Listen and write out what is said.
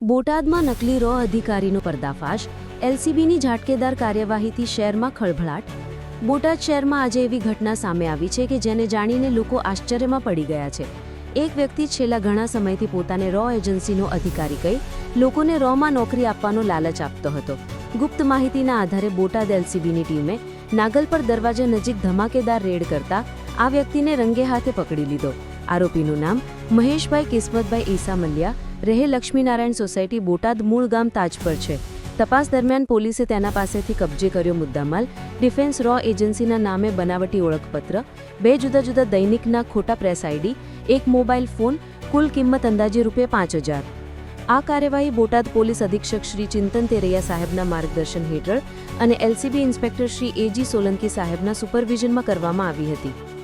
બોટાદમાં નકલી રો અધિકારીનો પર્દાફાશ, એલસીબીની ઝાટકેદાર કાર્યવાહીથી શહેરમાં ખળભળાટ. બોટાદ શહેરમાં આજે એવી ઘટના સામે આવી છે કે જેને જાણીને લોકો આશ્ચર્યમાં પડી ગયા છે. એક વ્યક્તિ છેલ્લા ઘણા સમયથી પોતાને રો એજન્સીનો અધિકારી કહી, લોકોને રોમાં નોકરી આપવાનો લાલચ આપતો હતો. ગુપ્ત માહિતીના આધારે બોટાદ એલસીબીની ટીમે નાગલપર દરવાજા નજીક ધમાકેદાર રેડ કરતા આ વ્યક્તિને રંગે હાથે પકડી લીધો. આરોપીનું નામ મહેશભાઈ કિસ્મતભાઈ ઈસા મલ્યા રહે લક્ષ્મીનારાયણ સોસાયટી બોટાદ મૂળ ગામ તાજ પર છે. તપાસ દરમિયાન પોલીસે તેના પાસેથી કબજે કર્યો મુદ્દામાલ, ડિફેન્સ રો એજન્સીના નામે બનાવટી ઓળખપત્ર, બે જુદા જુદા દૈનિકના ખોટા પ્રેસ આઈડી, એક મોબાઈલ ફોન, કુલ કિંમત અંદાજે રૂપિયા પાંચ હજાર. આ કાર્યવાહી બોટાદ પોલીસ અધિક્ષક શ્રી ચિંતન તેરૈયા સાહેબના માર્ગદર્શન હેઠળ અને LCB inspector Shri A G Solanki સાહેબના સુપરવિઝનમાં કરવામાં આવી હતી.